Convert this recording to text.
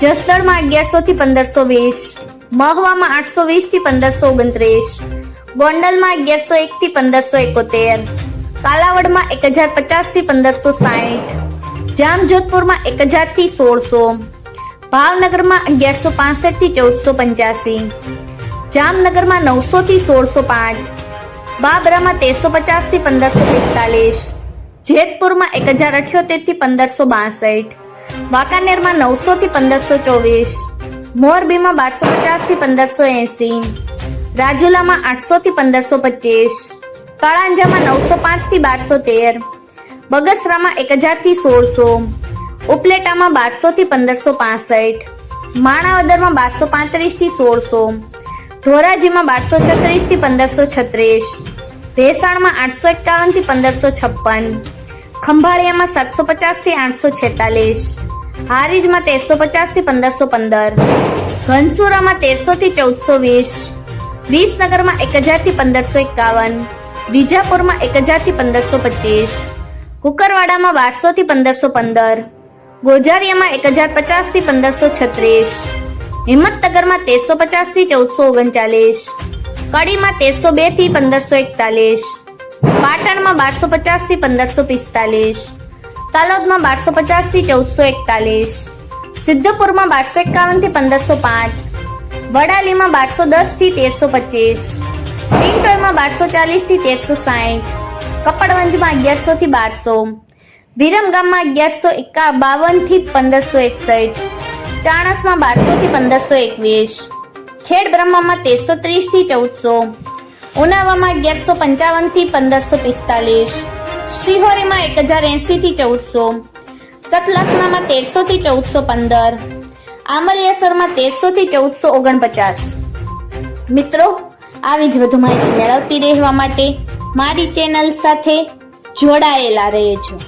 જસદણમાં અગિયારસો થી પંદરસો વીસ મહવામાં આઠસો વીસથી પંદરસો ઓગણત્રીસ ગોંડલમાં અગિયારસો એક થી પંદરસો એકોતેર કાલાવડમાં એક હજાર પચાસથી પંદરસો સાઠ જામજોધપુરમાં એક હજારથી સોળસો, ભાવનગરમાં અગિયારસો પાસઠથી ચૌદસો પંચ્યાસી જામનગરમાં નવસો થી સોળસો પાંચ બાબરામાં તેરસો પચાસથી પંદરસો પિસ્તાલીસ જેતપુરમાં એક હજાર અઠ્યોતેરથી પંદરસો બાસઠ વાંકાનેરમાં નવસો થી પંદરસો ચોવીસ મોરબીમાં બારસો પચાસથી પંદરસો એસી, રાજુલામાં આઠસો થી પંદરસો પચીસ, કાળાંજામાં નવસો પાંચથી બારસો તેર, બગસરામાં એક હજારથી સોળસો, ઉપલેટામાં બારસો થી પંદરસો પાસઠ, માણાવદરમાં બારસો પાંત્રીસથી સોળસો, ધોરાજીમાં બારસો છત્રીસથી પંદરસો છત્રીસ, ભેસાણમાં આઠસો એકાવનથી પંદરસો છપ્પન ખંભાળિયામાં સાતસો પચાસથી આઠસો છેતાલીસ. હારીજમાં તેરસો પચાસથી પંદરસો પંદર. ઘનસુરામાં તેરસો થી ચૌદસો વીસ. વિસનગરમાં એક હજારથી પંદરસો એકાવન. વિજાપુરમાં એક હજારથી પંદરસો પચીસ. કુકરવાડામાં બારસો થી પંદરસો પંદર. ગોજારિયામાં એક હજાર પચાસથી પંદરસો છત્રીસ. હિંમતનગરમાં તેરસો પચાસથી ચૌદસો ઓગણચાલીસ. કડીમાં તેરસો બેથી પંદરસો એકતાલીસ. પાટણમાં બારસો પચાસથી પંદરસો પિસ્તાલીસ, તલોદમાં બારસો પચાસથી ચૌદસો એકતાલીસ, સિદ્ધપુરમાં બારસો એકાવનથી પંદરસો પાંચ, વડાલીમાં બારસો દસથી તેરસો પચીસ પિંટોયમાં બારસો ચાલીસથી તેરસો સાઠ કપડવંજમાં અગિયારસો થી બારસો, વિરમગામમાં અગિયારસો એકા બાવનથી પંદરસો એકસઠ, ચાણસમાં બારસો થી પંદરસો એકવીસ ખેડ બ્રહ્મામાં તેરસો ત્રીસથી ચૌદસો ઉનાવામાં અગિયારસો પંચાવનથી પંદરસો પિસ્તાલીસ. શિહોરીમાં એક હજાર એંસીથી ચૌદસો. સતલાસણામાં તેરસો થી ચૌદસો પંદર. આમલિયાસરમાં તેરસો થી ચૌદસો ઓગણપચાસ. મિત્રો, આવી જ વધુ માહિતી મેળવતી રહેવા માટે મારી ચેનલ સાથે જોડાયેલા રહેજો.